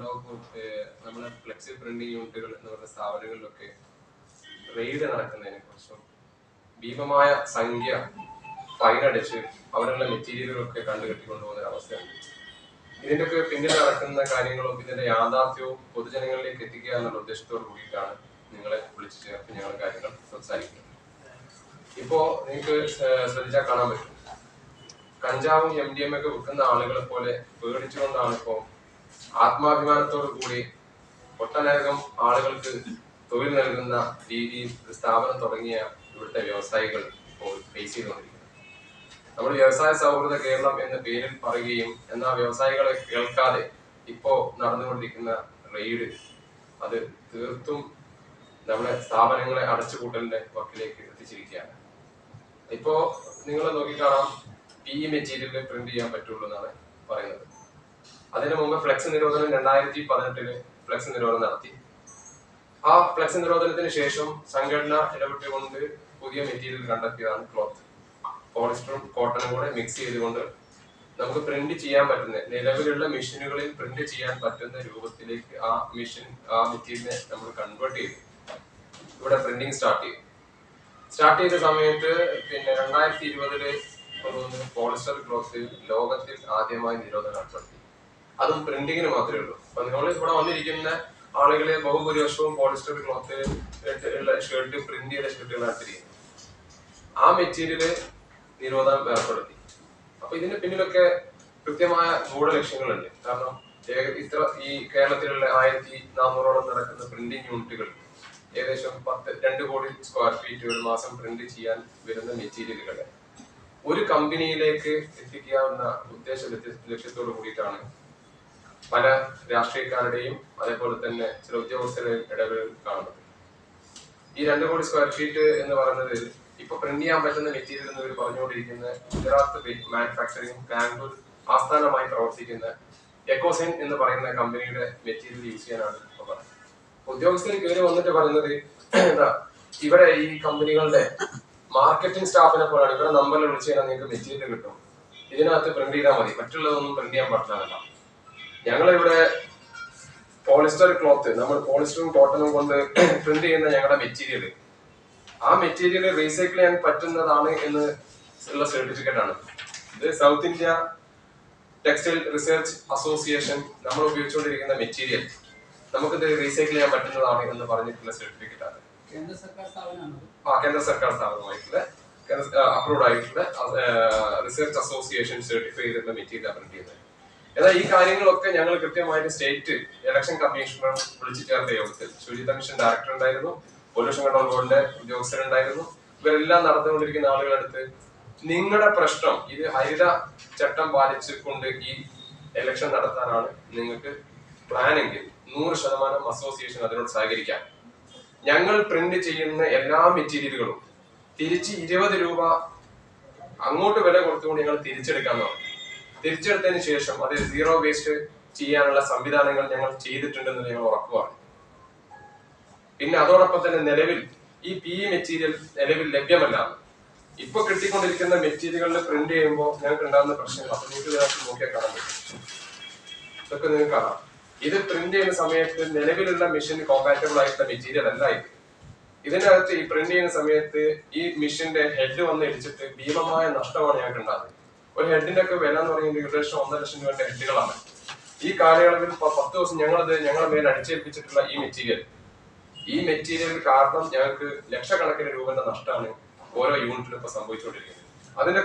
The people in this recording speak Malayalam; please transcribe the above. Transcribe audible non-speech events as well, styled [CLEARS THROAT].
എല്ലാവർക്കും നമ്മളെ ഫ്ലെക്സി പ്രിന്റിംഗ് യൂണിറ്റുകൾ എന്ന് പറഞ്ഞ സ്ഥാപനങ്ങളിലൊക്കെ റെയ്ഡ് നടക്കുന്നതിനെ കുറിച്ചും ഭീമമായ സംഖ്യ ഫൈൻ അടിച്ച് അവരുടെ മെറ്റീരിയലുകളൊക്കെ കണ്ടുകെട്ടിക്കൊണ്ടുപോകുന്ന ഒരു അവസ്ഥയുണ്ട് ഇതിന്റെയൊക്കെ പിന്നിൽ നടക്കുന്ന കാര്യങ്ങളും ഇതിന്റെ യാഥാർത്ഥ്യവും പൊതുജനങ്ങളിലേക്ക് എത്തിക്കുക എന്നുള്ള ഉദ്ദേശത്തോട് കൂടിയിട്ടാണ് നിങ്ങളെ വിളിച്ചു ചേർത്ത് ഞങ്ങൾ കാര്യങ്ങൾ സംസാരിക്കുന്നത്. ഇപ്പോ നിങ്ങൾക്ക് ശ്ര- ശ്രദ്ധിച്ചാൽ കാണാൻ പറ്റും. കഞ്ചാവും എം ഡി എം ഒക്കെ വിൽക്കുന്ന ആളുകളെ പോലെ പേടിച്ചുകൊണ്ടാണ് ഇപ്പോ ആത്മാഭിമാനത്തോടു കൂടി ഒട്ടനേകം ആളുകൾക്ക് തൊഴിൽ നൽകുന്ന രീതിയിൽ സ്ഥാപനം തുടങ്ങിയ ഇവിടുത്തെ വ്യവസായികൾ ഇപ്പോൾ ഫേസ് ചെയ്തുകൊണ്ടിരിക്കുന്നത് നമ്മൾ വ്യവസായ സൗഹൃദ കേരളം എന്ന പേരിൽ പറയുകയും എന്നാൽ വ്യവസായികളെ കേൾക്കാതെ ഇപ്പോ നടന്നുകൊണ്ടിരിക്കുന്ന റെയ്ഡ് അത് തീർത്തും നമ്മുടെ സ്ഥാപനങ്ങളെ അടച്ചുപൂട്ടലിന്റെ വക്കിലേക്ക് എത്തിച്ചിരിക്കുകയാണ്. ഇപ്പോ നിങ്ങൾ നോക്കിക്കാണാം പി ഇ മെറ്റീരിയലിൽ പ്രിന്റ് ചെയ്യാൻ പറ്റുള്ളൂ എന്നാണ് പറയുന്നത്. അതിനു മുമ്പ് ഫ്ലെക്സ് നിരോധനം രണ്ടായിരത്തി പതിനെട്ടിൽ ഫ്ലെക്സ് നിരോധനം നടത്തി. ആ ഫ്ലെക്സ് നിരോധനത്തിന് ശേഷം സംഘടന ഇടപെട്ടുകൊണ്ട് പുതിയ മെറ്റീരിയൽ കണ്ടെത്തിയതാണ് ക്ലോത്ത്. പോളിസ്റ്ററും കോട്ടണും കൂടെ മിക്സ് ചെയ്തുകൊണ്ട് നമുക്ക് പ്രിന്റ് ചെയ്യാൻ പറ്റുന്ന നിലവിലുള്ള മെഷീനുകളിൽ പ്രിന്റ് ചെയ്യാൻ പറ്റുന്ന രൂപത്തിലേക്ക് ആ മെഷീൻ ആ മെറ്റീരിയലിനെ നമ്മൾ കൺവേർട്ട് ചെയ്തു. ഇവിടെ പ്രിന്റിങ് സ്റ്റാർട്ട് ചെയ്തു. സ്റ്റാർട്ട് ചെയ്ത സമയത്ത് പിന്നെ രണ്ടായിരത്തി ഇരുപതിൽ പോളിസ്റ്റർ ക്ലോത്ത് ലോകത്തിൽ ആദ്യമായി നിരോധനം ഏർപ്പെടുത്തി അതും പ്രിന്റിങ്ങിന് മാത്രമേ ഉള്ളൂ. അപ്പൊ നിങ്ങൾ ഇവിടെ വന്നിരിക്കുന്ന ആളുകളെ ബഹുഭൂരിപക്ഷവും പോളിസ്റ്റർ ക്ലോത്ത് ഷർട്ട് പ്രിന്റ് ചെയ്ത ഷർട്ടുകളാണ് തിരിയുന്നത് ആ മെറ്റീരിയൽ നിരോധനം ഏർപ്പെടുത്തി. അപ്പൊ ഇതിന്റെ പിന്നിലൊക്കെ കൃത്യമായ ഗൂഢലക്ഷ്യങ്ങളുണ്ട് കാരണം ഇത്ര ഈ കേരളത്തിലുള്ള ആയിരത്തി നാനൂറോളം നടക്കുന്ന പ്രിന്റിംഗ് യൂണിറ്റുകൾ ഏകദേശം പത്ത് രണ്ട് കോടി സ്ക്വയർ ഫീറ്റ് ഒരു മാസം പ്രിന്റ് ചെയ്യാൻ വരുന്ന മെറ്റീരിയലുകളെ ഒരു കമ്പനിയിലേക്ക് എത്തിക്കാവുന്ന ഉദ്ദേശ ലക്ഷ്യ- ലക്ഷ്യത്തോട് കൂടിയിട്ടാണ് പല രാഷ്ട്രീയക്കാരുടെയും അതേപോലെ തന്നെ ചില ഉദ്യോഗസ്ഥരുടെയും ഇടപെടൽ കാണുന്നത് ഈ രണ്ട് കോടി സ്ക്വയർ ഫീറ്റ് എന്ന് പറയുന്നത് ഇപ്പൊ പ്രിന്റ് ചെയ്യാൻ പറ്റുന്ന മെറ്റീരിയൽ എന്ന് പറഞ്ഞുകൊണ്ടിരിക്കുന്ന ഗുജറാത്ത് മാനുഫാക്ചറിംഗ് ബാംഗ്ലൂർ ആസ്ഥാനമായി പ്രവർത്തിക്കുന്ന എക്കോസൈൻ എന്ന് പറയുന്ന കമ്പനിയുടെ മെറ്റീരിയൽ യൂസ് ചെയ്യാനാണ് ഇപ്പൊ പറയുന്നത്. ഉദ്യോഗസ്ഥർ കയറി വന്നിട്ട് പറയുന്നത് എന്താ ഇവിടെ ഈ കമ്പനികളുടെ മാർക്കറ്റിംഗ് സ്റ്റാഫിനെ പോലാണ്. ഇവിടെ നമ്പറിൽ വിളിച്ചു കഴിഞ്ഞാൽ നിങ്ങൾക്ക് മെറ്റീരിയൽ കിട്ടും. ഇതിനകത്ത് പ്രിന്റ് ചെയ്താൽ മതി. മറ്റുള്ളതൊന്നും പ്രിന്റ് ചെയ്യാൻ പറ്റില്ല ഞങ്ങളിവിടെ പോളിസ്റ്റർ ക്ലോത്ത് നമ്മൾ പോളിസ്റ്ററും കോട്ടണും കൊണ്ട് [CLEARS THROAT] പ്രിന്റ് ചെയ്യുന്ന ഞങ്ങളുടെ മെറ്റീരിയൽ ആ മെറ്റീരിയൽ റീസൈക്കിൾ ചെയ്യാൻ പറ്റുന്നതാണ് എന്ന് ഉള്ള സർട്ടിഫിക്കറ്റ് ആണ്. ഇത് South India textile research association നമ്മൾ ഉപയോഗിച്ചുകൊണ്ടിരിക്കുന്ന മെറ്റീരിയൽ നമുക്കിത് റീസൈക്കിൾ ചെയ്യാൻ പറ്റുന്നതാണ് എന്ന് പറഞ്ഞിട്ടുള്ള സർട്ടിഫിക്കറ്റ് ആണ്. കേന്ദ്ര സർക്കാർ സ്ഥാപനമാണ് ആ കേന്ദ്ര സർക്കാർ സ്ഥാപനമായിട്ടുള്ള അപ്രൂവ് ആയിട്ടുള്ള റിസർച്ച് അസോസിയേഷൻ സർട്ടിഫൈ ചെയ്തിട്ടുള്ള മെറ്റീരിയൽ പ്രിന്റ് ചെയ്യുന്നത്. എന്നാൽ ഈ കാര്യങ്ങളൊക്കെ ഞങ്ങൾ കൃത്യമായിട്ട് സ്റ്റേറ്റ് ഇലക്ഷൻ കമ്മീഷണർ വിളിച്ചു യോഗത്തിൽ ശുചിത്വ മിഷൻ ഡയറക്ടർ ഉണ്ടായിരുന്നു പൊല്യൂഷൻ കൺട്രോൾ ബോർഡിന്റെ ഉദ്യോഗസ്ഥരുണ്ടായിരുന്നു ഇവരെല്ലാം നടന്നുകൊണ്ടിരിക്കുന്ന ആളുകളടുത്ത് നിങ്ങളുടെ പ്രശ്നം ഇത് ഹരിത ചട്ടം പാലിച്ചുകൊണ്ട് ഈ ഇലക്ഷൻ നടത്താനാണ് നിങ്ങൾക്ക് പ്ലാനെങ്കിൽ നൂറ് ശതമാനം അസോസിയേഷൻ അതിനോട് സഹകരിക്കാം. ഞങ്ങൾ പ്രിന്റ് ചെയ്യുന്ന എല്ലാ മെറ്റീരിയലുകളും തിരിച്ച് ഇരുപത് രൂപ അങ്ങോട്ട് വില കൊടുത്തുകൊണ്ട് ഞങ്ങൾ തിരിച്ചെടുക്കാമെന്നാണ്. തിരിച്ചെടുത്തതിന് ശേഷം അത് സീറോ വേസ്റ്റ് ചെയ്യാനുള്ള സംവിധാനങ്ങൾ ഞങ്ങൾ ചെയ്തിട്ടുണ്ടെന്ന് ഞങ്ങൾ ഉറക്കുവാണ് പിന്നെ അതോടൊപ്പം തന്നെ നിലവിൽ ഈ പി ഇ മെറ്റീരിയൽ നിലവിൽ ലഭ്യമല്ല ഇപ്പൊ കിട്ടിക്കൊണ്ടിരിക്കുന്ന മെറ്റീരിയലുകളിൽ പ്രിന്റ് ചെയ്യുമ്പോൾ ഞങ്ങൾക്ക് ഉണ്ടാകുന്ന പ്രശ്നങ്ങൾ അപ്പൊ നിങ്ങൾക്ക് നോക്കിയാൽ കാണാൻ പറ്റും. ഇതൊക്കെ നിങ്ങൾക്ക് കാണാം. ഇത് പ്രിന്റ് ചെയ്യുന്ന സമയത്ത് നിലവിലുള്ള മെഷീൻ കോമ്പാറ്റബിൾ ആയിട്ടുള്ള മെറ്റീരിയൽ അല്ല ഇത്. ഇതിനകത്ത് ഈ പ്രിന്റ് ചെയ്യുന്ന സമയത്ത് ഈ മെഷീന്റെ ഹെഡ് വന്ന് ഇടിച്ചിട്ട് ഭീമമായ നഷ്ടമാണ് ഞങ്ങൾക്ക് ഉണ്ടാകുന്നത് ഒരു ഹെഡിന്റെ ഒക്കെ വില എന്ന് പറയുന്നത് ഏകദേശം ഒന്നര ലക്ഷം രൂപയുടെ ഹെഡുകളാണ് ഈ കാലയളവിൽ പത്ത് ദിവസം ഞങ്ങളത് ഞങ്ങളുടെ മേൽ അടിച്ചേൽപ്പിച്ചിട്ടുള്ള ഈ മെറ്റീരിയൽ ഈ മെറ്റീരിയൽ കാരണം ഞങ്ങൾക്ക് ലക്ഷക്കണക്കിന് രൂപയുടെ നഷ്ടമാണ് ഓരോ യൂണിറ്റിലും ഇപ്പൊ സംഭവിച്ചുകൊണ്ടിരിക്കുന്നത്. അതിന്റെ